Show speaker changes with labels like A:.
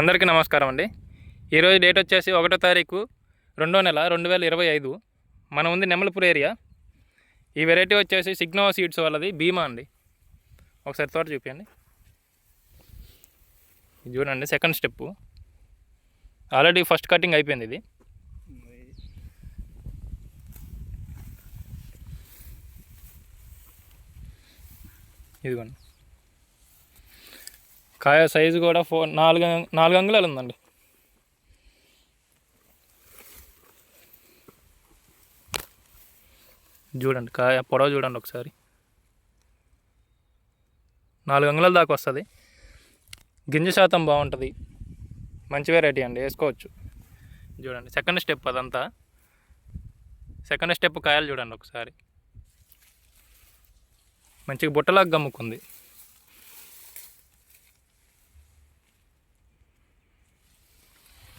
A: అందరికీ నమస్కారం అండి. ఈరోజు డేట్ వచ్చేసి ఒకటో తారీఖు రెండో నెల రెండు వేల ఇరవై ఐదు. మనం ఉంది నెమలపూర్ ఏరియా. ఈ వెరైటీ వచ్చేసి సిగ్నో సీడ్స్ వాళ్ళది భీమా అండి. ఒకసారి తోట చూపించండి చూడండి second step. Already first cutting అయిపోయింది ఇది. ఇదిగోండి. కాయ సైజు కూడా ఫోర్ నాలుగు నాలుగు అంగుళాలు ఉందండి. చూడండి కాయ పొడవ చూడండి ఒకసారి. నాలుగు అంగుళాల దాకా వస్తుంది. గింజ శాతం బాగుంటుంది. మంచి వెరైటీ అండి వేసుకోవచ్చు. చూడండి సెకండ్ స్టెప్ అదంతా. సెకండ్ స్టెప్ కాయలు చూడండి ఒకసారి. మంచిగా బుట్టలాగా గమ్ముకుంది.